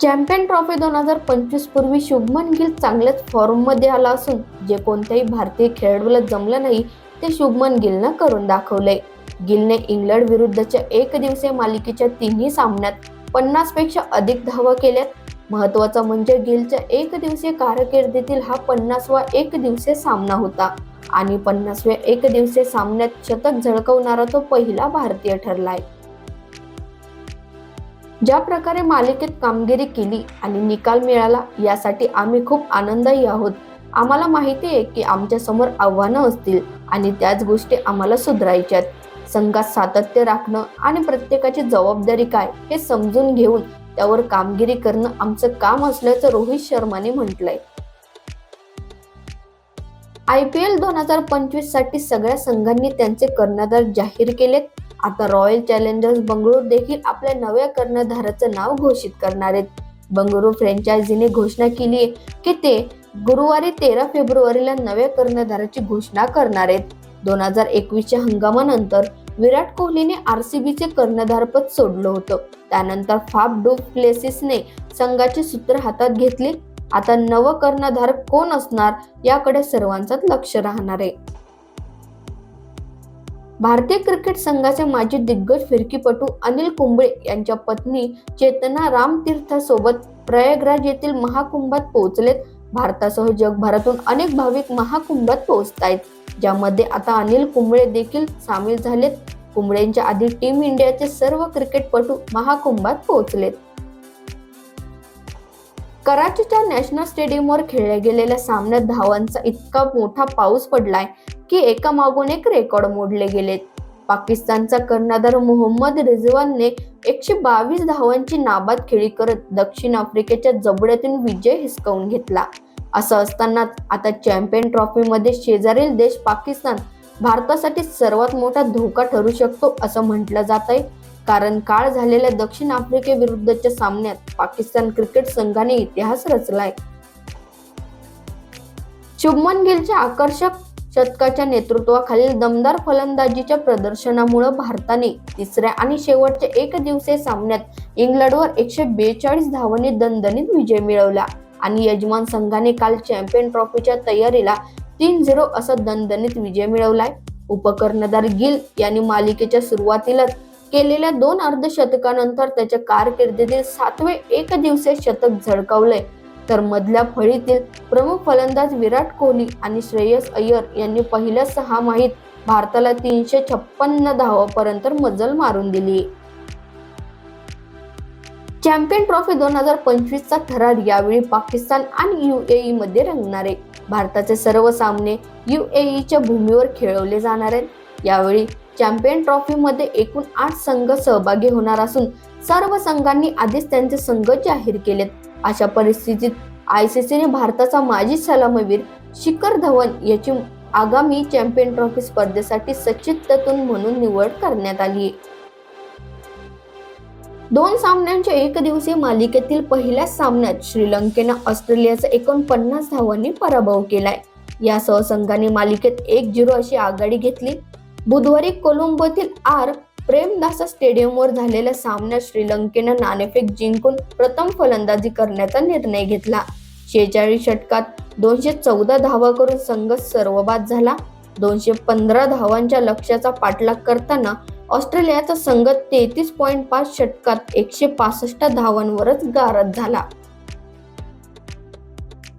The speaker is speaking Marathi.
चॅम्पियन ट्रॉफी दोन हजार पंचवीस पूर्वी शुभमन गिल चांगल्याच फॉर्ममध्ये आला असून जे कोणत्याही भारतीय खेळाडूला जमलं नाही ते शुभमन गिलनं करून दाखवलंय. गिलने इंग्लंड विरुद्धच्या एक दिवसीय मालिकेच्या तिन्ही सामन्यात पन्नासपेक्षा अधिक धावा केल्यात. महत्त्वाचा म्हणजे गिलच्या एक दिवसीय कारकिर्दीतील हा पन्नासवा एक दिवसीय सामना होता आणि पन्नासव्या एक दिवसीय सामन्यात शतक झळकवणारा तो पहिला भारतीय ठरलाय. ज्या प्रकारे मालिकेत कामगिरी केली आणि निकाल मिळाला यासाठी आम्ही खूप आनंदही आहोत. आम्हाला माहिती आहे की आमच्यासमोर आव्हानं असतील आणि त्याच गोष्टी आम्हाला सुधारायच्यात संघात सातत्य राखणं आणि प्रत्येकाची जबाबदारी काय हे समजून घेऊन त्यावर कामगिरी करणं आमचं काम असल्याचं रोहित शर्माने म्हटलंय. आय पी एल दोन हजार पंचवीससाठी सगळ्या संघांनी त्यांचे कर्णधार जाहीर केलेत. आता रॉयल चॅलेंजर्स बंगळुरू देखील आपल्या नव्या कर्णधाराचं नाव घोषित करणार आहेत. बंगळुरू फ्रँचायझीने घोषणा केली आहे की ते गुरुवारी तेरा फेब्रुवारीला नव्या कर्णधाराची घोषणा करणार आहेत. दोन हजार एकवीसच्या हंगामानंतर विराट कोहलीने आर सी बीचे कर्णधारपद सोडलं होतं. त्यानंतर फाफ डू प्लेसिसने संघाचे सूत्र हातात घेतले. आता नव कर्णधार कोण असणार याकडे सर्वांचंच लक्ष राहणार आहे. भारतीय क्रिकेट संघाचे माजी दिग्गज फिरकीपटू अनिल कुंबळे यांच्या पत्नी चेतना रामतीर्थासोबत प्रयागराज येथील महाकुंभात पोहोचलेत. भारतासह जगभरातून अनेक भाविक महाकुंभात पोहोचत आहेत ज्यामध्ये आता अनिल कुंबळे देखील सामील झालेत. कुंबळेंच्या आधी टीम इंडियाचे सर्व क्रिकेटपटू महाकुंभात पोहोचलेत. कराचीच्या नॅशनल स्टेडियमवर खेळल्या गेलेल्या सामन्यात धावांचा इतका मोठा पाऊस पडलाय. की एका मागून एक रेकॉर्ड मोडले गेलेत. पाकिस्तानचा कर्णधार मोहम्मद रिझवानने एकशे बावीस धावांची नाबाद खेळी करत दक्षिण आफ्रिकेच्या जबड्यातून विजय हिसकावून घेतला. असं असतानाच आता चॅम्पियन ट्रॉफीमध्ये शेजारील देश पाकिस्तान भारतासाठी सर्वात मोठा धोका ठरू शकतो असं म्हटलं जात आहे कारण काळ झालेल्या दक्षिण आफ्रिकेविरुद्धच्या सामन्यात पाकिस्तान क्रिकेट संघाने इतिहास रचलाय. शुभमन गिलच्या आकर्षक शतकाच्या नेतृत्वाखालील दमदार फलंदाजीच्या प्रदर्शनामुळे भारताने तिसऱ्या आणि शेवटच्या एक दिवसीय सामन्यात इंग्लंडवर एकशे बेचाळीस धावांनी दणदणीत विजय मिळवला. आणि यजमान संघाने काल चॅम्पियन ट्रॉफीच्या तयारीला तीन झिरो असा दणदणीत विजय मिळवलाय. उपकर्णधार गिल यांनी मालिकेच्या सुरुवातीलाच केलेल्या दोन अर्धशतकानंतर त्याच्या कारकिर्दीतील सातवे एक दिवसीय शतक झळकावलंय. तर मधल्या फळीतील प्रमुख फलंदाज विराट कोहली आणि श्रेयस अय्यर यांनी पहिल्या सहा माहीत भारताला तीनशे छप्पन्न धावापर्यंत मजल मारून दिली. चॅम्पियन ट्रॉफी दोन हजार पंचवीसचा थरार यावेळी पाकिस्तान आणि युएई मध्ये रंगणार. आहे भारताचे सर्व सामने युएईच्या भूमीवर खेळवले जाणार आहेत. यावेळी चॅम्पियन ट्रॉफीमध्ये एकूण आठ संघ सहभागी होणार असून सर्व संघांनी आधीच त्यांचे संघ जाहीर केलेत. अशा परिस्थितीत आय सी सीने भारताचा माजी सलामीवीर शिखर धवन याची आगामी चॅम्पियन ट्रॉफी स्पर्धेसाठी सचित्रतून म्हणून निवड करण्यात आली. दोन सामन्यांच्या एक दिवसीय मालिकेतील पहिल्या सामन्यात श्रीलंकेनं ऑस्ट्रेलियाचा एकोणपन्नास धावांनी पराभव केलाय. यासह संघाने मालिकेत एक झिरो अशी आघाडी घेतली. बुधवारी कोलंबोतील आर प्रेमदासा स्टेडियमवर झालेल्या सामन्यात श्रीलंकेनं नाणेफेक जिंकून प्रथम फलंदाजी करण्याचा निर्णय घेतला. शेहेचाळीस षटकात दोनशे चौदा धावा करून संघ सर्वबाद झाला. दोनशे पंधरा धावांच्या लक्ष्याचा पाठलाग करताना ऑस्ट्रेलियाचा संघ तेहतीस पॉईंट पाच षटकात एकशे पासष्ट धावांवरच गारद झाला.